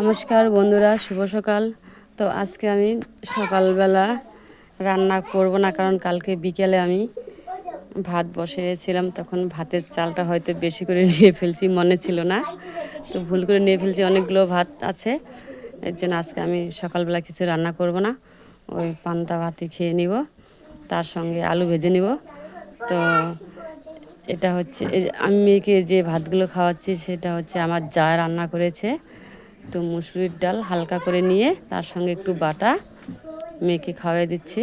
নমস্কার বন্ধুরা, শুভ সকাল। তো আজকে আমি সকালবেলা রান্না করব না, কারণ কালকে বিকেলে আমি ভাত বসিয়েছিলাম, তখন ভাতের চালটা হয়তো বেশি করে নিয়ে ফেলছি, মনে ছিল না। তো ভুল করে নিয়ে ফেলছি, অনেকগুলো ভাত আছে। এর জন্য আজকে আমি সকালবেলা কিছু রান্না করব না, ওই পান্তা ভাতই খেয়ে নিব, তার সঙ্গে আলু ভেজে নিব। তো এটা হচ্ছে আমি মেয়েকে যে ভাতগুলো খাওয়াচ্ছি, সেটা হচ্ছে আমার যা রান্না করেছে। তো মুসুরির ডাল হালকা করে নিয়ে তার সঙ্গে একটু বাটা মেয়েকে খাওয়াই দিচ্ছি।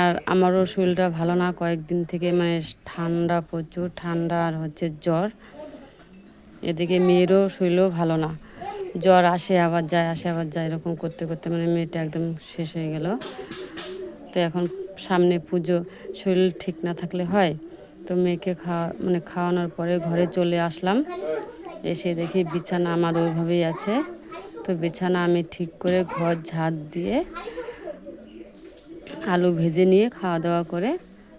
আর আমারও শরীরটা ভালো না, কয়েকদিন থেকে মানে ঠান্ডা প্রচুর, ঠান্ডা আর হচ্ছে জ্বর। এদিকে মেয়েরও শরীরও ভালো না। জ্বর আসে, আবার যায়, আসে, আবার যায়, এরকম করতে করতে মানে মেয়েটা একদম শেষ হয়ে গেল। তো এখন সামনে পুজো, শরীর ঠিক না থাকলে হয়? তো মেয়েকে খাওয়া মানে খাওয়ানোর পরে ঘরে চলে আসলাম। এসে দেখি বিছানা আমার ওইভাবেই আছে। তো বিছানা আমি ঠিক করে ঘর ঝাড় দিয়ে আলু ভেজে নিয়ে খাওয়া দাওয়া করে,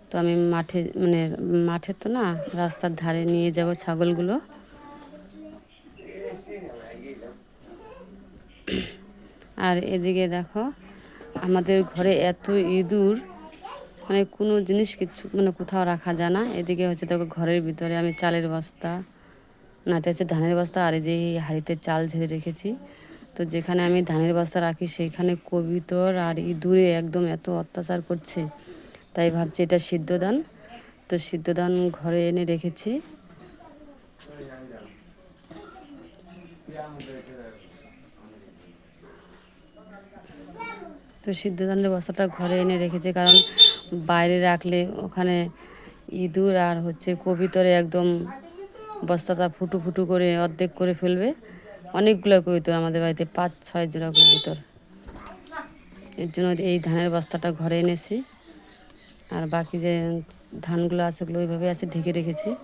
তো আমি মাঠে মানে মাঠে তো না, রাস্তার ধারে নিয়ে যাব ছাগলগুলো। আর এদিকে দেখো, আমাদের ঘরে এত ইঁদুর মানে কোনো জিনিস কিছু মানে কোথাও রাখা যায় না। এদিকে হচ্ছে দেখো ঘরের ভিতরে আমি চালের বস্তা না এটা হচ্ছে ধানের বস্তা আর এই যে হাঁড়িতে চাল ঝেড়ে রেখেছি। তো যেখানে আমি ধানের বস্তা রাখি সেখানে কবিতর আর ইঁদুরে একদম এত অত্যাচার করছে, তাই ভাবছি এটা সিদ্ধ ধান। তো সিদ্ধ ধান ঘরে এনে রেখেছি। তো সিদ্ধ ধানের বস্তাটা ঘরে এনে রেখেছি কারণ বাইরে রাখলে ওখানে ইঁদুর আর হচ্ছে কবিতরে একদম বস্তাটা ফুটু ফুটু করে অর্ধেক করে ফেলবে। অনেকগুলো কবিতর আমাদের বাড়িতে, পাঁচ, ছয় জোড়া কবিতর। এর জন্য এই ধানের বস্তাটা ঘরে এনেছি। আর বাকি যে ধানগুলো আছে ওগুলো ওইভাবে আছে, ঢেকে রেখেছি।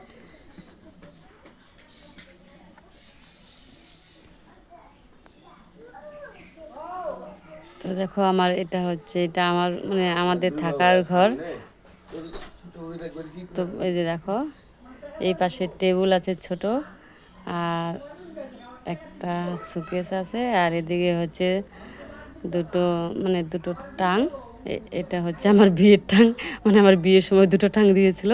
তো দেখো আমার এটা হচ্ছে, এটা আমার মানে আমাদের থাকার ঘর। তো এই যে দেখো, এই পাশে টেবিল আছে ছোট, আর একটা সুকেস আছে, আর এদিকে হচ্ছে দুটো মানে দুটো টাং। এটা হচ্ছে আমার বিয়ের টাং মানে আমার বিয়ের সময় দুটো টাং দিয়েছিল।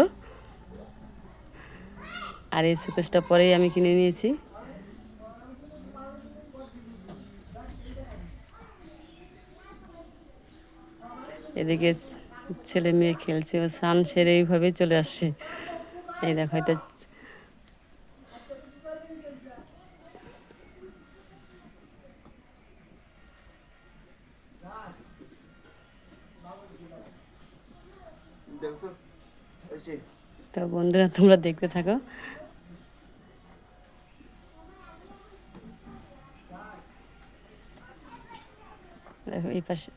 আর এই সুকেসটা পরেই আমি কিনে নিয়েছি। এদিকে ছেলে মেয়ে খেলছে ও স্নান সেরে এইভাবেই চলে আসছে। এই দেখো, এটা তো বন্ধুরা, তোমরা দেখতে থাকো। এই পাশে